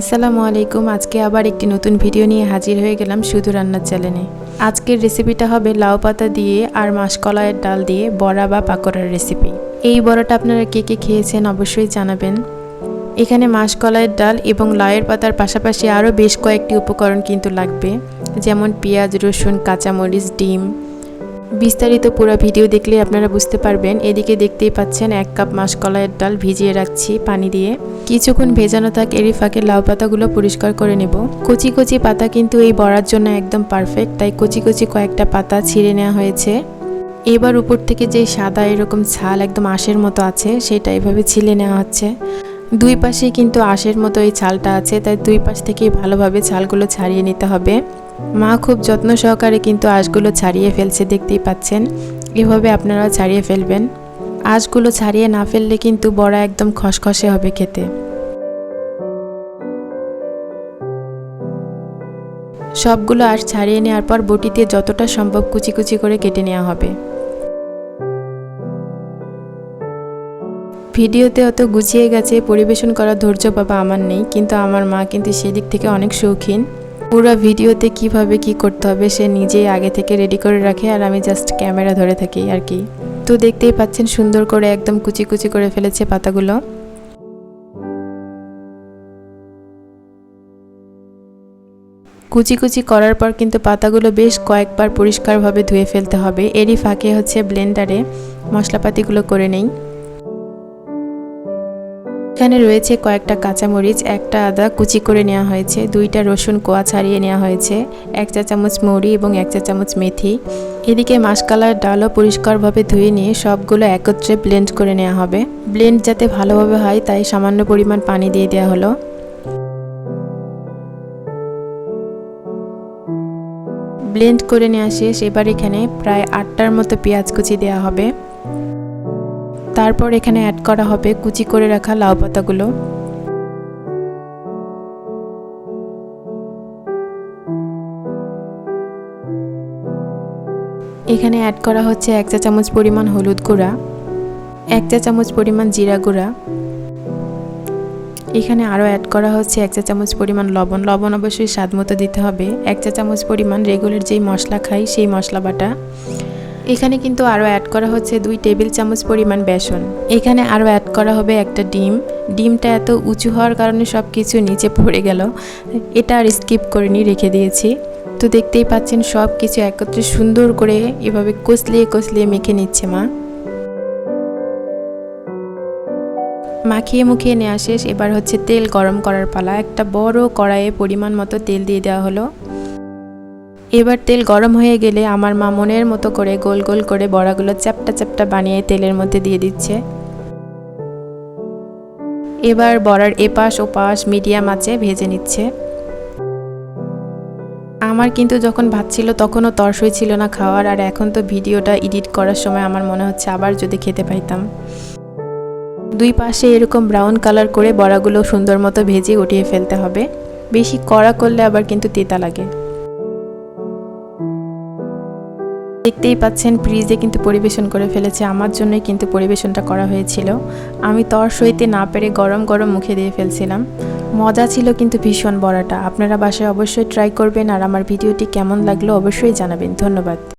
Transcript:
আসসালামু আলাইকুম। আজকে আবার একটি নতুন ভিডিও নিয়ে হাজির হয়ে গেলাম শুধু রান্নার চ্যানেলে। আজকের রেসিপিটা হবে লাউ পাতা দিয়ে আর মাসকলাইয়ের ডাল দিয়ে বড়া বা পাকোড়ার রেসিপি। এই বড়াটা আপনারা কে কে খেয়েছেন অবশ্যই জানাবেন। এখানে মাসকলাইয়ের ডাল এবং লাউয়ের পাতার পাশাপাশি আরও বেশ কয়েকটি উপকরণ কিন্তু লাগবে। যেমন পেঁয়াজ, রসুন, কাঁচামরিচ, ডিম বিস্তারিত পুরো ভিডিও দেখলে আপনারা বুঝতে পারবেন। এদিকে দেখতেই পাচ্ছেন, এক কাপ মাসকলাইয়ের ডাল ভিজিয়ে রাখছি পানি দিয়ে। কিছুক্ষণ ভেজানো থাক, এরই ফাঁকে লাউ পাতাগুলো পরিষ্কার করে নেব। কচি কচি পাতা কিন্তু এই বড়ার জন্য একদম পারফেক্ট তাই কচি কচি কয়েকটা পাতা ছিঁড়ে নেওয়া হয়েছে। এবার উপর থেকে যে সাদা এরকম ছাল একদম আঁশের মতো আছে, সেটা এভাবে ছিলে নেওয়া হচ্ছে। দুই পাশেই কিন্তু আঁশের মতো এই ছালটা আছে, তাই দুই পাশ থেকেই ভালোভাবে ছালগুলো ছাড়িয়ে নিতে হবে। মা খুব যত্ন সহকারে কিন্তু আঁশগুলো ছাড়িয়ে ফেলছে, দেখতেই পাচ্ছেন। এভাবে আপনারাও ছাড়িয়ে ফেলবেন। আঁশগুলো ছাড়িয়ে না ফেললে কিন্তু বড়া একদম খসখসে হবে খেতে। সবগুলো আঁশ ছাড়িয়ে নেওয়ার পর বটিতে যতটা সম্ভব কুচি কুচি করে কেটে নেওয়া হবে। ভিডিওতে অত গুছিয়ে গেছে, পরিবেশন করার ধৈর্য বাবা আমার নেই, কিন্তু আমার মা কিন্তু সেদিক থেকে অনেক শৌখিন। পুরো ভিডিওতে কীভাবে কি করতে হবে সে নিজেই আগে থেকে রেডি করে রাখে আর আমি জাস্ট ক্যামেরা ধরে থাকি আর কি। তো দেখতেই পাচ্ছেন সুন্দর করে একদম কুচি কুচি করে ফেলেছে পাতাগুলো। কুচি কুচি করার পর কিন্তু পাতাগুলো বেশ কয়েকবার পরিষ্কারভাবে ধুয়ে ফেলতে হবে। এরই ফাঁকে হচ্ছে ব্লেন্ডারে মশলাপাতিগুলো করে নেই। এখানে রয়েছে কয়েকটা কাঁচামরিচ, একটা আদা কুচি করে নেওয়া হয়েছে, দুইটা রসুন কোয়া ছাড়িয়ে নেওয়া হয়েছে, এক চা চামচ মৌরি এবং এক চা চামচ মেথি। এদিকে মাসকালার ডালও পরিষ্কারভাবে ধুয়ে নিয়ে সবগুলো একত্রে ব্লেন্ড করে নেওয়া হবে। ব্লেন্ড যাতে ভালোভাবে হয়, তাই সামান্য পরিমাণ পানি দিয়ে দেওয়া হলো। ব্লেন্ড করে নেওয়া শেষ, এবার এখানে প্রায় আটটার মতো পেঁয়াজ কুচি দেওয়া হবে। তারপর এখানে অ্যাড করা হবে কুচি করে রাখা লাউ পাতাগুলো। এখানে অ্যাড করা হচ্ছে এক চা চামচ পরিমাণ হলুদ গুঁড়া, এক চা চামচ পরিমাণ জিরা গুঁড়া। এখানে আরও অ্যাড করা হচ্ছে এক চা চামচ পরিমাণ লবণ। লবণ অবশ্যই স্বাদ মতো দিতে হবে। এক চা চামচ পরিমাণ রেগুলার যেই মশলা খাই সেই মশলা বাটা। এখানে কিন্তু আরও অ্যাড করা হচ্ছে দুই টেবিল চামচ পরিমাণ বেসন। এখানে আরও অ্যাড করা হবে একটা ডিম। ডিমটা এত উঁচু হওয়ার কারণে সব কিছু নিচে পড়ে গেল। এটা আর স্কিপ করে নিয়ে রেখে দিয়েছি। তো দেখতেই পাচ্ছেন সব কিছু একত্রে সুন্দর করে এভাবে কষলিয়ে কষলিয়ে মেখে নিচ্ছে মা। মাখিয়ে মুখিয়ে নেওয়া শেষ। এবার হচ্ছে তেল গরম করার পালা। একটা বড় কড়াইয়ে পরিমাণ মতো তেল দিয়ে দেওয়া হলো। এবার তেল গরম হয়ে গেলে আমার মা মনের মতো করে গোল গোল করে বড়াগুলো চ্যাপটা চ্যাপটা বানিয়ে তেলের মধ্যে দিয়ে দিচ্ছে। এবার বড়ার এপাশ ও পাশ মিডিয়াম আঁচে ভেজে নিচ্ছে। আমার কিন্তু যখন ভাত ছিল তখনও তরসই ছিল না খাওয়ার, আর এখন তো ভিডিওটা এডিট করার সময় আমার মনে হচ্ছে আবার যদি খেতে পাইতাম। দুই পাশে এরকম ব্রাউন কালার করে বড়াগুলো সুন্দর মতো ভেজে উঠিয়ে ফেলতে হবে। বেশি কড়া করলে আবার কিন্তু তেতা লাগে। দেখতেই পাচ্ছেন প্রিজে কিন্তু পরিবেশন করে ফেলেছে। আমার জন্যই কিন্তু পরিবেশনটা করা হয়েছিল। আমি তর সইতে না পেরে গরম গরম মুখে দিয়ে ফেলছিলাম। মজা ছিল কিন্তু ভীষণ বড়াটা। আপনারা বাসায় অবশ্যই ট্রাই করবেন আর আমার ভিডিওটি কেমন লাগল অবশ্যই জানাবেন। ধন্যবাদ।